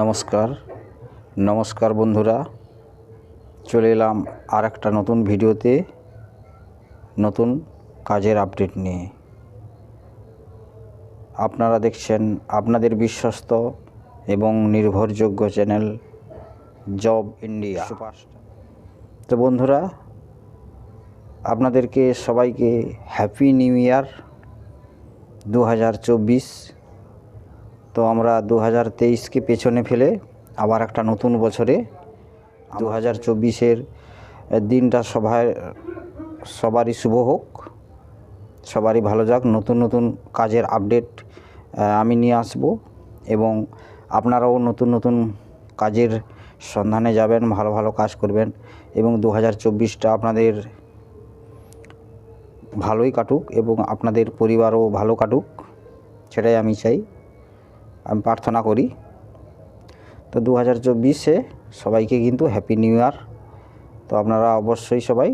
নমস্কার। নমস্কার বন্ধুরা। চলে এলাম আর একটা নতুন ভিডিওতে, নতুন কাজের আপডেট নিয়ে। আপনারা দেখছেন আপনাদের বিশ্বস্ত এবং নির্ভরযোগ্য চ্যানেল জব ইন্ডিয়া। তো বন্ধুরা, আপনাদেরকে সবাইকে হ্যাপি নিউ ইয়ার দু হাজার চব্বিশ। তো আমরা দু হাজার তেইশকে পেছনে ফেলে আবার একটা নতুন বছরে দু হাজার চব্বিশের দিনটা সবাই সবারই শুভ হোক, সবারই ভালো যাক, নতুন নতুন কাজের আপডেট আমি নিয়ে আসব এবং আপনারাও নতুন নতুন কাজের সন্ধানে যাবেন, ভালো ভালো কাজ করবেন এবং দু হাজার চব্বিশটা আপনাদের ভালোই কাটুক এবং আপনাদের পরিবারও ভালো কাটুক, সেটাই আমি চাই। আমি প্রার্থনা করি। তো দু হাজার চব্বিশে সবাইকে কিন্তু হ্যাপি নিউ ইয়ার তো আপনারা অবশ্যই সবাই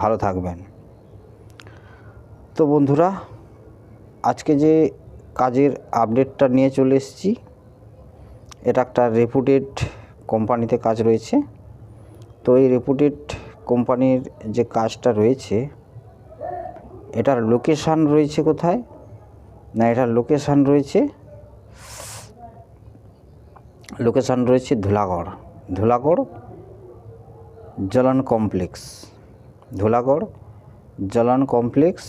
ভালো থাকবেন। তো বন্ধুরা, আজকে যে কাজের আপডেটটা নিয়ে চলে এসেছি, এটা একটা রেপুটেড কোম্পানিতে কাজ রয়েছে। তো এই রেপুটেড কোম্পানির যে কাজটা রয়েছে, এটার লোকেশান রয়েছে কোথায়? না, এটার লোকেশান রয়েছে লোকেশান রয়েছে ধুলাগড়। ধুলাগড় জলন কমপ্লেক্স ধুলাগড় জলন কমপ্লেক্স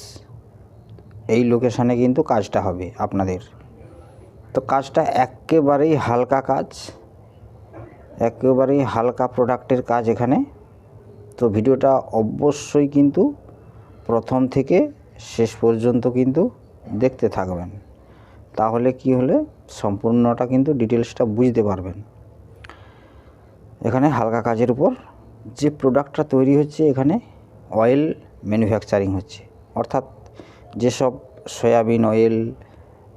এই লোকেশানে কিন্তু কাজটা হবে আপনাদের। তো কাজটা একেবারেই হালকা কাজ, একেবারেই হালকা প্রোডাক্টের কাজ এখানে। তো ভিডিওটা অবশ্যই কিন্তু প্রথম থেকে শেষ পর্যন্ত কিন্তু দেখতে থাকবেন। তাহলে কি হলে সম্পূর্ণটা কিন্তু ডিটেলসটা বুঝতে পারবেন। এখানে হালকা কাজের উপর যে প্রোডাক্টটা তৈরি হচ্ছে, এখানে অয়েল ম্যানুফ্যাকচারিং হচ্ছে। অর্থাৎ যেসব সয়াবিন অয়েল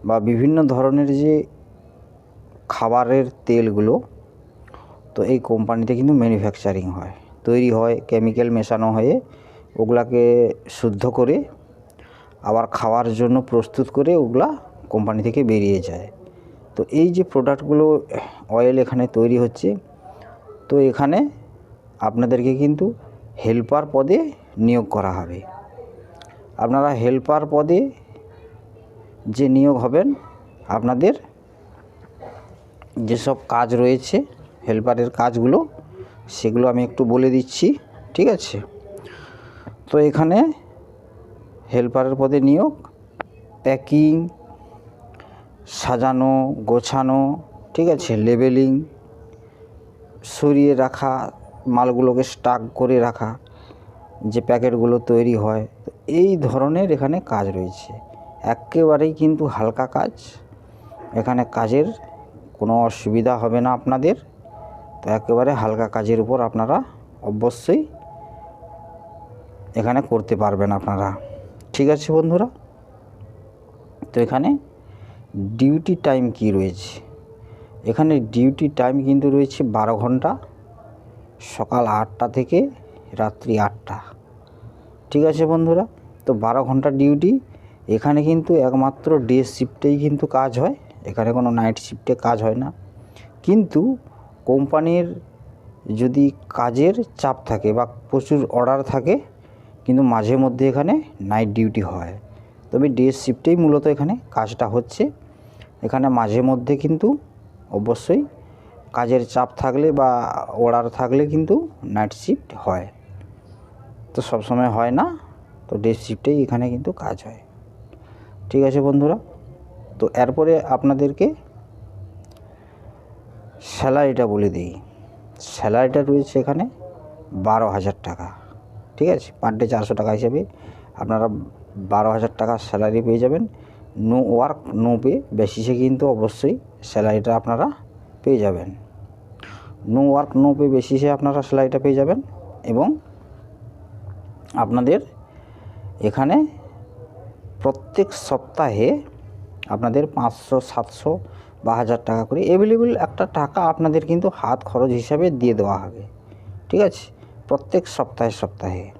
বা বিভিন্ন ধরনের যে খাবারের তেলগুলো, তো এই কোম্পানিতে কিন্তু ম্যানুফ্যাকচারিং হয়। তৈরি হয়, কেমিক্যাল মেশানো হয়ে ওগুলাকে শুদ্ধ করে আবার খাওয়ার জন্য প্রস্তুত করে ওগুলা কোম্পানি থেকে বেরিয়ে যায়। তো এই যে প্রোডাক্টগুলো অয়েল এখানে তৈরি হচ্ছে, তো এখানে আপনাদেরকে কিন্তু হেল্পার পদে নিয়োগ করা হবে। আপনারা হেল্পার পদে যে নিয়োগ হবেন, আপনাদের যেসব কাজ রয়েছে হেল্পারের কাজগুলো, সেগুলো আমি একটু বলে দিচ্ছি, ঠিক আছে? তো এখানে হেল্পারের পদে নিয়োগ প্যাকিং সাজানো, গোছানো, ঠিক আছে, লেবেলিং, সরিয়ে রাখা, মালগুলোকে স্টাক করে রাখা, যে প্যাকেটগুলো তৈরি হয় এই ধরনের এখানে কাজ রয়েছে। একেবারেই কিন্তু হালকা কাজ। এখানে কাজের কোনো অসুবিধা হবে না আপনাদের। তো একেবারে হালকা কাজের উপর আপনারা অবশ্যই এখানে করতে পারবেন আপনারা। ঠিক আছে বন্ধুরা? তো এখানে ডিউটি টাইম কি রয়েছে? এখানে ডিউটি টাইম কিন্তু রয়েছে বারো ঘণ্টা, সকাল আটটা থেকে রাত্রি আটটা। ঠিক আছে বন্ধুরা? তো বারো ঘণ্টা ডিউটি, এখানে কিন্তু একমাত্র ডে শিফটেই কিন্তু কাজ হয়, এখানে কোনো নাইট শিফটে কাজ হয় না। কিন্তু কোম্পানির যদি কাজের চাপ থাকে বা প্রচুর অর্ডার থাকে, কিন্তু মাঝে মধ্যে এখানে নাইট ডিউটি হয়। তবে ডে শিফটেই মূলত এখানে কাজটা হচ্ছে। এখানে মাঝে মধ্যে কিন্তু অবশ্যই কাজের চাপ থাকলে বা অর্ডার থাকলে কিন্তু নাইট শিফট হয়। তো সবসময় হয় না, তো ডে শিফটেই এখানে কিন্তু কাজ হয়। ঠিক আছে বন্ধুরা, তো এরপরে আপনাদেরকে স্যালারিটা বলে দিই। স্যালারিটা রয়েছে এখানে বারো হাজার টাকা। ঠিক আছে পার ডে চারশো টাকা হিসেবে আপনারা বারো হাজার টাকা স্যালারি পেয়ে যাবেন। নো ওয়ার্ক, নো পে, বেসিসে কিন্তু অবশ্যই স্যালারিটা আপনারা পেয়ে যাবেন। নো ওয়ার্ক, নো পে বেসিসে আপনারা স্যালারিটা পেয়ে যাবেন এবং আপনাদের এখানে প্রত্যেক সপ্তাহে আপনাদের পাঁচশো, সাতশো বা হাজার টাকা করে অ্যাভেলেবেল একটা টাকা আপনাদের কিন্তু হাত খরচ হিসাবে দিয়ে দেওয়া হবে। ঠিক আছে? প্রত্যেক সপ্তাহে সপ্তাহে।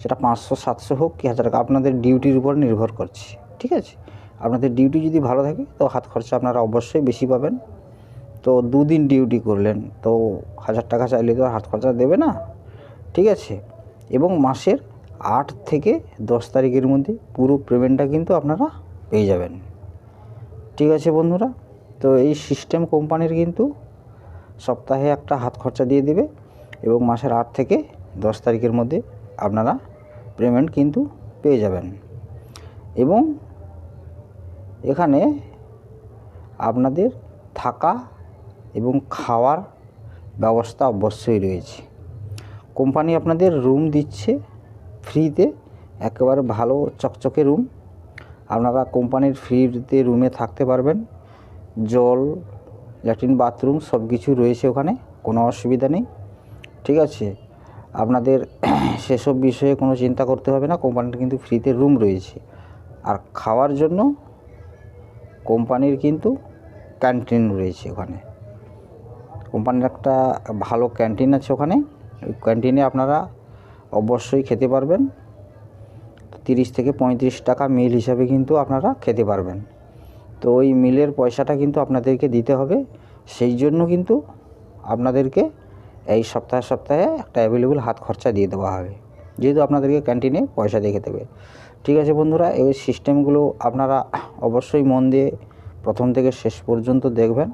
সেটা পাঁচশো, সাতশো হোক কি হাজার টাকা, আপনাদের ডিউটির উপর নির্ভর করছে। ঠিক আছে? আপনাদের ডিউটি যদি ভালো থাকে, তো হাত খরচা আপনারা অবশ্যই বেশি পাবেন। তো দুদিন ডিউটি করলেন, তো হাজার টাকা চাইলে তো হাত খরচা দেবে না। ঠিক আছে? এবং মাসের আট থেকে দশ তারিখের মধ্যে পুরো পেমেন্টটা কিন্তু আপনারা পেয়ে যাবেন। ঠিক আছে বন্ধুরা? তো এই সিস্টেম কোম্পানির কিন্তু সপ্তাহে একটা হাত খরচা দিয়ে দেবে এবং মাসের আট থেকে দশ তারিখের মধ্যে আপনারা পেমেন্ট কিন্তু পেয়ে যাবেন। এবং এখানে আপনাদের থাকা এবং খাওয়ার ব্যবস্থা অবশ্যই রয়েছে। কোম্পানি আপনাদের রুম দিচ্ছে ফ্রিতে একেবারে ভালো চকচকে রুম আপনারা কোম্পানির ফ্রিতে রুমে থাকতে পারবেন। জল, ল্যাট্রিন, বাথরুম সব কিছু রয়েছে ওখানে, কোনো অসুবিধা নেই। ঠিক আছে, আপনাদের সেসব বিষয়ে কোনো চিন্তা করতে হবে না, কোম্পানির কিন্তু ফ্রিতে রুম রয়েছে। আর খাওয়ার জন্য কোম্পানির কিন্তু ক্যান্টিন রয়েছে ওখানে। কোম্পানির একটা ভালো ক্যান্টিন আছে ওখানে। ওই ক্যান্টিনে আপনারা অবশ্যই খেতে পারবেন। তিরিশ থেকে পঁয়ত্রিশ টাকা মিল হিসাবে কিন্তু আপনারা খেতে পারবেন। তো ওই মিলের পয়সাটা কিন্তু আপনাদেরকে দিতে হবে। সেই জন্য কিন্তু আপনাদেরকে এই সপ্তাহে সপ্তাহে একটা অ্যাভেলেবল হাত খরচা দিয়ে দেওয়া হবে। যেহেতু আপনাদেরকে ক্যান্টিনে পয়সা দিয়ে খেতে হবে। ঠিক আছে বন্ধুরা, এই সিস্টেমগুলো আপনারা অবশ্যই মন দিয়ে প্রথম থেকে শেষ পর্যন্ত দেখবেন,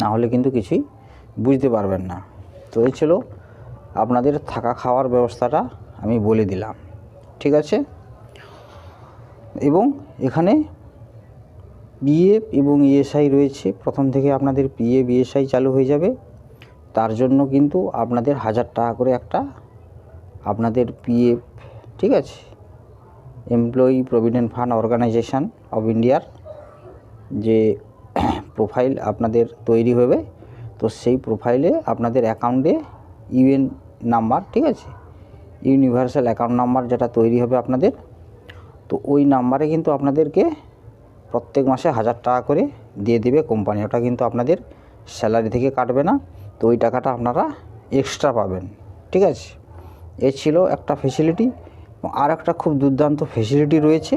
না হলে কিন্তু কিছুই বুঝতে পারবেন না। তো এই ছিল আপনাদের থাকা খাওয়ার ব্যবস্থাটা আমি বলে দিলাম, ঠিক আছে? এবং এখানে পিএফ এবং ইএসআই রয়েছে, প্রথম থেকে আপনাদের পিএফ ইএসআই চালু হয়ে যাবে। তার জন্য কিন্তু আপনাদের হাজার টাকা করে একটা আপনাদের পিএফ, ঠিক আছে? Employee provident fund organisation of ইন্ডিয়ার যে প্রোফাইল আপনাদের তৈরি হবে, তো সেই প্রোফাইলে আপনাদের অ্যাকাউন্টে ইউএন নাম্বার ঠিক আছে? ইউনিভার্সাল অ্যাকাউন্ট নাম্বার যেটা তৈরি হবে আপনাদের, তো ওই নাম্বারে কিন্তু আপনাদেরকে প্রত্যেক মাসে হাজার টাকা করে দিয়ে দেবে কোম্পানি ওটা কিন্তু আপনাদের স্যালারি থেকে কাটবে না, তো ওই টাকাটা আপনারা এক্সট্রা পাবেন, ঠিক আছে? এ ছিল একটা ফেসিলিটি আর একটা খুব দুর্দান্ত ফেসিলিটি রয়েছে।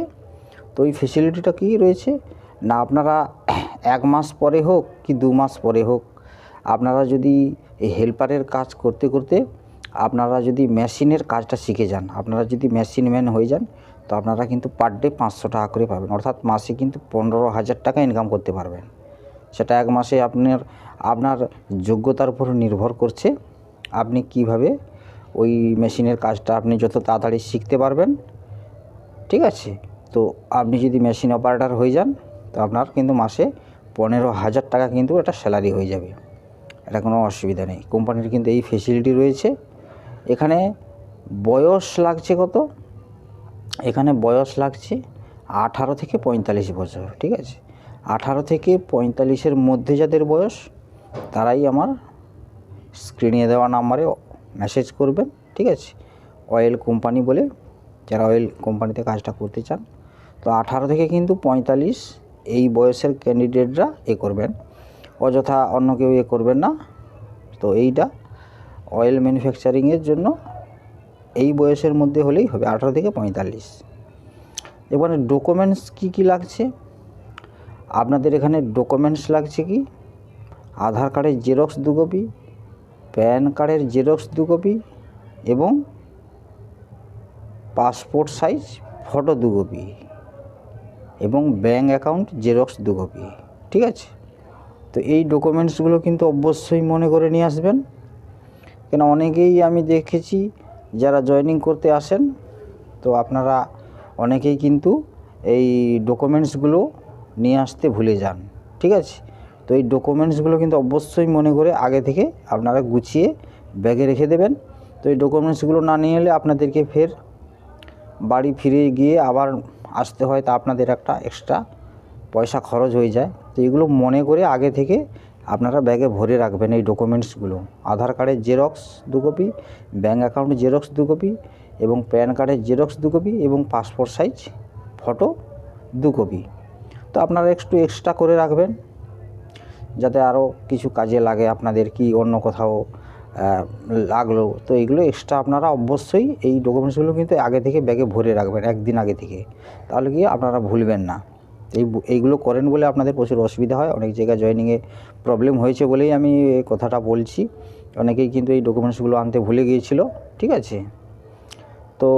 তো ওই ফেসিলিটিটা কী রয়েছে? না, আপনারা এক মাস পরে হোক কি দু মাস পরে হোক, আপনারা যদি এই হেল্পারের কাজ করতে করতে আপনারা যদি মেশিনের কাজটা শিখে যান, আপনারা যদি মেশিন ম্যান হয়ে যান, তো আপনারা কিন্তু পার ডে পাঁচশো টাকা করে পাবেন। অর্থাৎ মাসে কিন্তু পনেরো হাজার টাকা ইনকাম করতে পারবেন। সেটা এক মাসে আপনার আপনার যোগ্যতার উপর নির্ভর করছে। আপনি কীভাবে ওই মেশিনের কাজটা আপনি যত তাড়াতাড়ি শিখতে পারবেন, ঠিক আছে? তো আপনি যদি মেশিন অপারেটার হয়ে যান, তো আপনার কিন্তু মাসে পনেরো হাজার টাকা কিন্তু একটা স্যালারি হয়ে যাবে। এটা কোনো অসুবিধা নেই। কোম্পানির কিন্তু এই ফেসিলিটি রয়েছে। এখানে বয়স লাগছে কত? এখানে বয়স লাগছে আঠারো থেকে পঁয়তাল্লিশ বছর, ঠিক আছে? আঠারো থেকে পঁয়তাল্লিশের মধ্যে যাদের বয়স, তারাই আমার স্ক্রিনে দেওয়া নাম্বারে মেসেজ করবেন, ঠিক আছে? অয়েল কোম্পানি বলে যারা অয়েল কোম্পানিতে কাজটা করতে চান। তো আঠারো থেকে কিন্তু পঁয়তাল্লিশ এই বয়সের ক্যান্ডিডেটরা এ করবেন। অযথা অন্য কেউ এ করবেন না। তো এইটা অয়েল ম্যানুফ্যাকচারিংয়ের জন্য এই বয়সের মধ্যে হলেই হবে, আঠারো থেকে পঁয়তাল্লিশ। এবারে ডকুমেন্টস কী কী লাগছে? আপনাদের এখানে ডকুমেন্টস লাগছে কি? আধার কার্ডের জেরক্স দু কপি প্যান কার্ডের জেরক্স দু কপি এবং পাসপোর্ট সাইজ ফটো দু কপি এবং ব্যাঙ্ক অ্যাকাউন্ট জেরক্স দু কপি ঠিক আছে? তো এই ডকুমেন্টসগুলো কিন্তু অবশ্যই মনে করে নিয়ে আসবেন। কেন অনেকেই আমি দেখেছি যারা জয়েনিং করতে আসেন, তো আপনারা অনেকেই কিন্তু এই ডকুমেন্টসগুলো নিয়ে আসতে ভুলে যান, ঠিক আছে? তো এই ডকুমেন্টসগুলো কিন্তু অবশ্যই মনে করে আগে থেকে আপনারা গুছিয়ে ব্যাগে রেখে দেবেন। তো এই ডকুমেন্টসগুলো না নিয়ে এলে আপনাদেরকে ফের বাড়ি ফিরে গিয়ে আবার আসতে হয়, তা আপনাদের একটা এক্সট্রা পয়সা খরচ হয়ে যায়। তো এগুলো মনে করে আগে থেকে আপনারা ব্যাগে ভরে রাখবেন এই ডকুমেন্টসগুলো আধার কার্ডের জেরক্স দু কপি ব্যাঙ্ক অ্যাকাউন্টের জেরক্স দু কপি এবং প্যান কার্ডের জেরক্স দু কপি এবং পাসপোর্ট সাইজ ফটো দু কপি তো আপনারা একটু এক্সট্রা করে রাখবেন। যাতে আরও কিছু কাজে লাগে, আপনাদের কি অন্য কোথাও লাগল। তো এইগুলো এক্সট্রা আপনারা অবশ্যই এই ডকুমেন্টসগুলো কিন্তু আগে থেকে ব্যাগে ভরে রাখবেন, একদিন আগে থেকে। তাহলে কি আপনারা ভুলবেন না। এই এইগুলো করেন বলে আপনাদের প্রচুর অসুবিধা হয়। অনেক জায়গায় জয়েনিংয়ে প্রবলেম হয়েছে বলেই আমি কথাটা বলছি। অনেকেই কিন্তু এই ডকুমেন্টসগুলো আনতে ভুলে গিয়েছিল, ঠিক আছে? তো,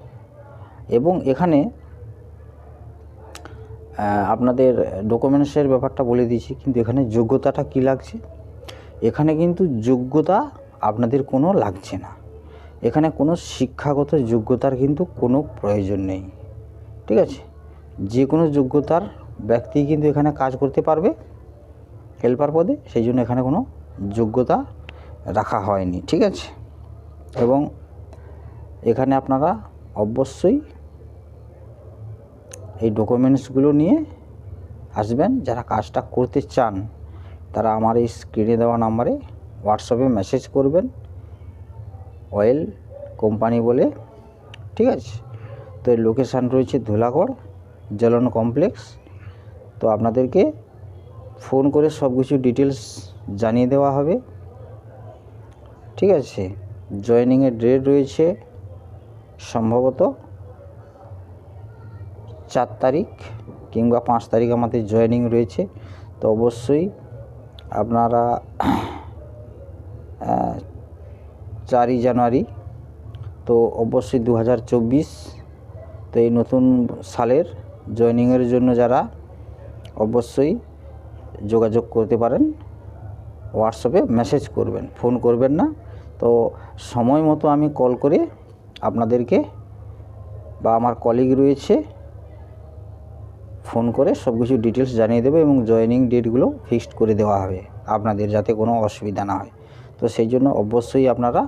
এবং এখানে আপনাদের ডকুমেন্টসের ব্যাপারটা বলে দিয়েছি, কিন্তু এখানে যোগ্যতাটা কি লাগছে? এখানে কিন্তু যোগ্যতা আপনাদের কোনো লাগছে না। এখানে কোনো শিক্ষাগত যোগ্যতার কিন্তু কোনো প্রয়োজন নেই। ঠিক আছে? যে কোনো যোগ্যতার ব্যক্তি কিন্তু এখানে কাজ করতে পারবে হেল্পার পদে, সেই জন্য এখানে কোনো যোগ্যতা রাখা হয়নি। ঠিক আছে? এবং এখানে আপনারা অবশ্যই এই ডকুমেন্টসগুলো নিয়ে আসবেন, যারা কাজটা করতে চান, তারা আমার এই স্ক্রিনে দেওয়া নাম্বারে হোয়াটসঅ্যাপে মেসেজ করবেন অয়েল কোম্পানি বলে, ঠিক আছে? তো লোকেশান রয়েছে ধুলাগড় জলন কমপ্লেক্স তো আপনাদেরকে ফোন করে সব কিছু ডিটেলস জানিয়ে দেওয়া হবে। ঠিক আছে? জয়েনিংয়ের ডেট রয়েছে, সম্ভবত চার তারিখ কিংবা পাঁচ তারিখ আমাদের জয়েনিং রয়েছে। তো অবশ্যই আপনারা চারই জানুয়ারি, তো অবশ্যই দু হাজার চব্বিশ, তো এই নতুন সালের জয়েনিংয়ের জন্য যারা অবশ্যই যোগাযোগ করতে পারেন হোয়াটসঅ্যাপে মেসেজ করবেন ফোন করবেন না। তো সময় মতো আমি কল করে আপনাদেরকে বা আমার কলিগ রয়েছে ফোন করে সব কিছু ডিটেলস জানিয়ে দেবে এবং জয়েনিং ডেটগুলো ফিক্সড করে দেওয়া হবে আপনাদের যাতে কোনো অসুবিধা না হয়। তো সেই জন্য অবশ্যই আপনারা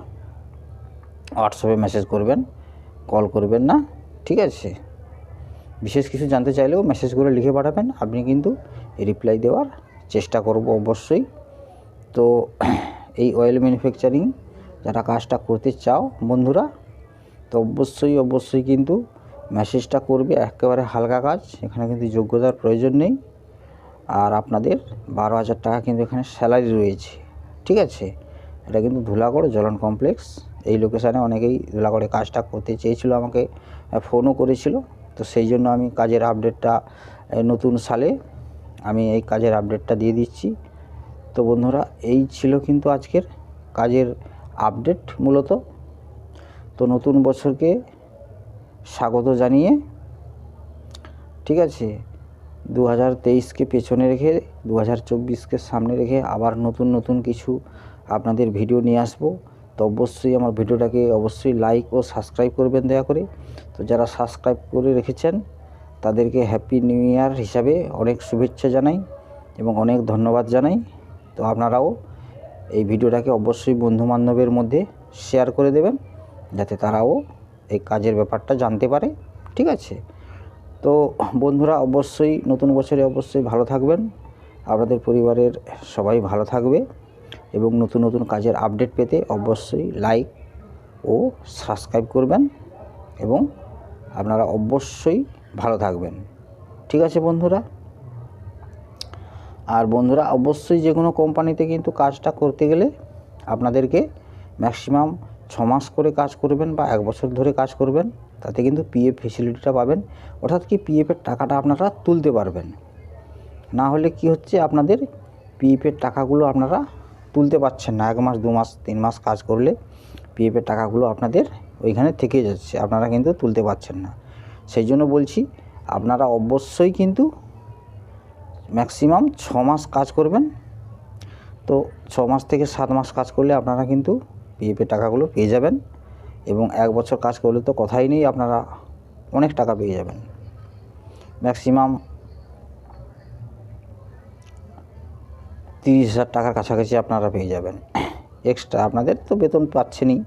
হোয়াটসঅ্যাপে মেসেজ করবেন কল করবেন না, ঠিক আছে? বিশেষ কিছু জানতে চাইলেও মেসেজ করে লিখে পাঠাবেন, আপনি কিন্তু রিপ্লাই দেওয়ার চেষ্টা করব অবশ্যই। তো এই অয়েল ম্যানুফ্যাকচারিং যারা কাজটা করতে চাও বন্ধুরা, তো অবশ্যই অবশ্যই কিন্তু মেসেজটা করবে, একেবারে হালকা কাজ, এখানে কিন্তু যোগ্যতার প্রয়োজন নেই। আর আপনাদের বারো হাজার টাকা কিন্তু এখানে স্যালারি রয়েছে, ঠিক আছে? এটা কিন্তু ধুলাগড় জলন কমপ্লেক্স এই লোকেশানে অনেকেই ধুলাগড়ে কাজটা করতে চেয়েছিল আমাকে ফোনও করেছিল। তো সেই জন্য আমি কাজের আপডেটটা নতুন সালে আমি এই কাজের আপডেটটা দিয়ে দিচ্ছি। তো বন্ধুরা, এই ছিল কিন্তু আজকের কাজের আপডেট মূলত। তো নতুন বছরকে স্বাগত জানিয়ে, ঠিক আছে দু হাজার তেইশকে পেছনে রেখে দু হাজার চব্বিশকে সামনে রেখে আবার নতুন নতুন কিছু আপনাদের ভিডিও নিয়ে আসব। তো অবশ্যই আমার ভিডিওটাকে অবশ্যই লাইক ও সাবস্ক্রাইব করবেন দয়া করে। তো যারা সাবস্ক্রাইব করে রেখেছেন, তাদেরকে হ্যাপি নিউ ইয়ার হিসাবে অনেক শুভেচ্ছা জানাই এবং অনেক ধন্যবাদ জানাই। তো আপনারাও এই ভিডিওটাকে অবশ্যই বন্ধুবান্ধবের মধ্যে শেয়ার করে দেবেন, যাতে তারাও এই কাজের ব্যাপারটা জানতে পারে, ঠিক আছে? তো বন্ধুরা, অবশ্যই, নতুন বছরে অবশ্যই ভালো থাকবেন। আপনাদের পরিবারের সবাই ভালো থাকবে এবং নতুন নতুন কাজের আপডেট পেতে অবশ্যই লাইক ও সাবস্ক্রাইব করবেন এবং আপনারা অবশ্যই ভালো থাকবেন। ঠিক আছে বন্ধুরা? আর বন্ধুরা, অবশ্যই যে কোনো কোম্পানিতে কিন্তু কাজটা করতে গেলে আপনাদেরকে ম্যাক্সিমাম ছ মাস করে কাজ করবেন বা এক বছর ধরে কাজ করবেন, তাতে কিন্তু পিএফ ফেসিলিটিটা পাবেন। অর্থাৎ কি পিএফের টাকাটা আপনারা তুলতে পারবেন। না হলে কি হচ্ছে আপনাদের পিএফের টাকাগুলো আপনারা তুলতে পারছেন না। এক মাস, দু মাস, তিন মাস কাজ করলে পিএফের টাকাগুলো আপনাদের ওইখানে থেকে যাচ্ছে, আপনারা কিন্তু তুলতে পারছেন না। সেই জন্য বলছি, আপনারা অবশ্যই কিন্তু ম্যাক্সিমাম ছ মাস কাজ করবেন। তো ছ মাস থেকে সাত মাস কাজ করলে আপনারা কিন্তু পিএফের টাকাগুলো পেয়ে যাবেন এবং এক বছর কাজ করলে তো কথাই নেই, আপনারা অনেক টাকা পেয়ে যাবেন। ম্যাক্সিমাম তিরিশ হাজার টাকার কাছাকাছি আপনারা পেয়ে যাবেন। এক্সট্রা আপনাদের তো বেতন পাচ্ছেনই,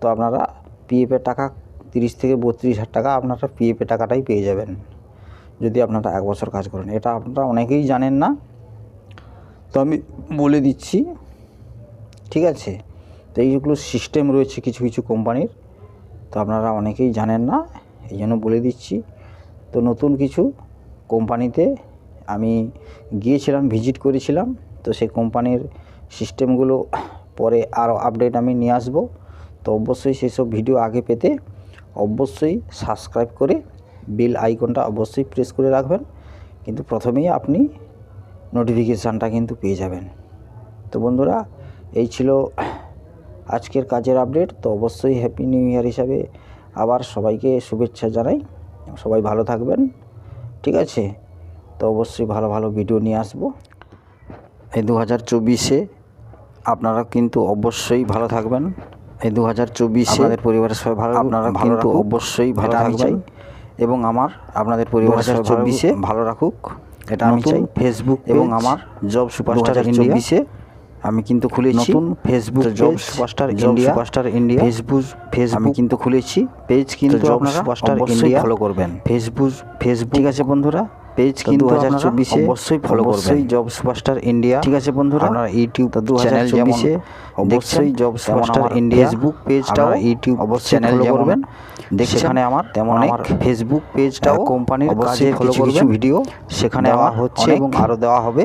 তো আপনারা পিএফের টাকা তিরিশ থেকে বত্রিশ হাজার টাকা আপনারা পিএফের টাকাটাই পেয়ে যাবেন, যদি আপনারা এক বছর কাজ করেন। এটা আপনারা অনেকেই জানেন না, তো আমি বলে দিচ্ছি, ঠিক আছে? তো এইগুলো সিস্টেম রয়েছে কিছু কিছু কোম্পানির তো আপনারা অনেকেই জানেন না, এই জন্য বলে দিচ্ছি। তো নতুন কিছু কোম্পানিতে আমি গিয়েছিলাম ভিজিট করেছিলাম, তো সেই কোম্পানির সিস্টেমগুলো পরে আরও আপডেট আমি নিয়ে আসব। তো অবশ্যই সেসব ভিডিও আগে পেতে অবশ্যই সাবস্ক্রাইব করে বেল আইকনটা অবশ্যই প্রেস করে রাখবেন। কিন্তু প্রথমেই আপনি নোটিফিকেশানটা কিন্তু পেয়ে যাবেন। তো বন্ধুরা, এই ছিল আজকের কাজের আপডেট তো অবশ্যই হ্যাপি নিউ ইয়ার হিসাবে আবার সবাইকে শুভেচ্ছা জানাই। সবাই ভালো থাকবেন। ঠিক আছে? তো অবশ্যই ভালো ভালো ভিডিও নিয়ে আসব। এই দু হাজার চব্বিশে আপনারা কিন্তু অবশ্যই ভালো থাকবেন। এই দু হাজার চব্বিশে আমাদের পরিবারের সবাই ভালো আপনারা কিন্তু অবশ্যই ভালো থাকবেন। এবং আমার আপনাদের পরিবার সবাই চব্বিশে ভালো রাখুক। এটা আমি চাই। ফেসবুক এবং আমার জব সুপারস্টার চব্বিশে আমি কিন্তু খুলেছি নতুন Facebook job superstar India superstar India Facebook Facebook আমি কিন্তু খুলেছি পেজ কিন্তু জব সুপারস্টার ইন্ডিয়া ফলো করবেন। ফেসবুক ফেসবুক ঠিক আছে বন্ধুরা? পেজ কিন্তু দু হাজার চব্বিশে অবশ্যই ফলো করবেন। জব সুপারস্টার ইন্ডিয়া ঠিক আছে বন্ধুরা আপনারা ইউটিউব দু হাজার চব্বিশে অবশ্যই জব সুপারস্টার ইন্ডিয়া ফেসবুক পেজটাও ইউটিউব অবশ্যই চ্যানেল করবেন। সেখানে আমার তেমন আমার ফেসবুক পেজটাও কোম্পানির কাজে ফলো কিছু ভিডিও সেখানে আমার হচ্ছে এবং আরও দেওয়া হবে।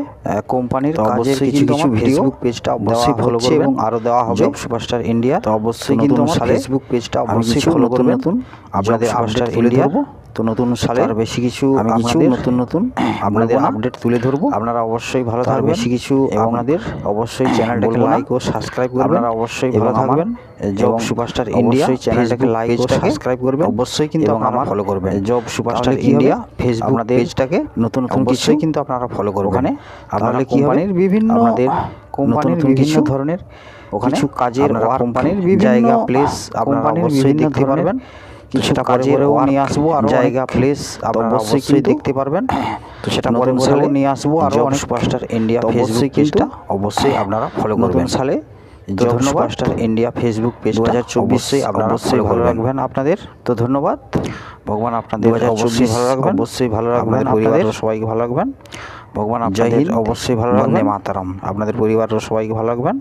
কোম্পানির কাজের কিছু কিছু ভিডিও পেজটা অবশ্যই ফলো করবেন। এবং আরও দেওয়া হবে। জব সুপারস্টার ইন্ডিয়া তো অবশ্যই কিন্তু আমার ফেসবুক পেজটা অবশ্যই ফলো করবেন। নতুন আপনাদের আপডেট ধরবো। তো নতুন সালে আর বেশি কিছু আমি কিছু নতুন নতুন আপনাদের আপডেট তুলে ধরবো। আপনারা অবশ্যই ভালো থাকবেন বেশি কিছু আপনাদের অবশ্যই চ্যানেলটাকে লাইক ও সাবস্ক্রাইব করবেন আপনারা অবশ্যই ভালো থাকবেন। জব সুপারস্টার ইন্ডিয়া চ্যানেলটাকে লাইক ও সাবস্ক্রাইব করবেন অবশ্যই কিন্তু আপনারা ফলো করবেন। জব সুপারস্টার ইন্ডিয়া ফেসবুক আপনাদের পেজটাকে নতুন নতুন কিছুই কিন্তু আপনারা ফলো করবেন। ওখানে আপনারা কোম্পানির বিভিন্ন আপনাদের কোম্পানির বিভিন্ন ধরনের ওখানে কিছু কাজের কোম্পানির বিভিন্ন জায়গা প্লেস আপনারা অবশ্যই দেখতে পারবেন। কিছুটা কাজেরও নিয়ে আসব আর জায়গা প্লেস আপনারা অবশ্যই দেখতে পারবেন। তো সেটা পরে সালে নিয়ে আসব আর অনেক সুপারস্টার ইন্ডিয়া ফেসবুক পেজটা অবশ্যই আপনারা ফলো করবেন। সালে ধন্যবাদ। স্টার ইন্ডিয়া ফেসবুক পেজ দু হাজার চব্বিশে আপনারা অবশ্যই ভালো রাখবেন আপনাদের। তো ধন্যবাদ। ভগবান আপনাদের দু হাজার অবশ্যই ভালো রাখবেন। অবশ্যই ভালো রাখবেন। পরিবারের সবাইকে ভালো রাখবেন। ভগবান আপনাদের অবশ্যই ভালো রাখবেন। মাতারাম। আপনাদের পরিবারের সবাইকে ভালো রাখবেন।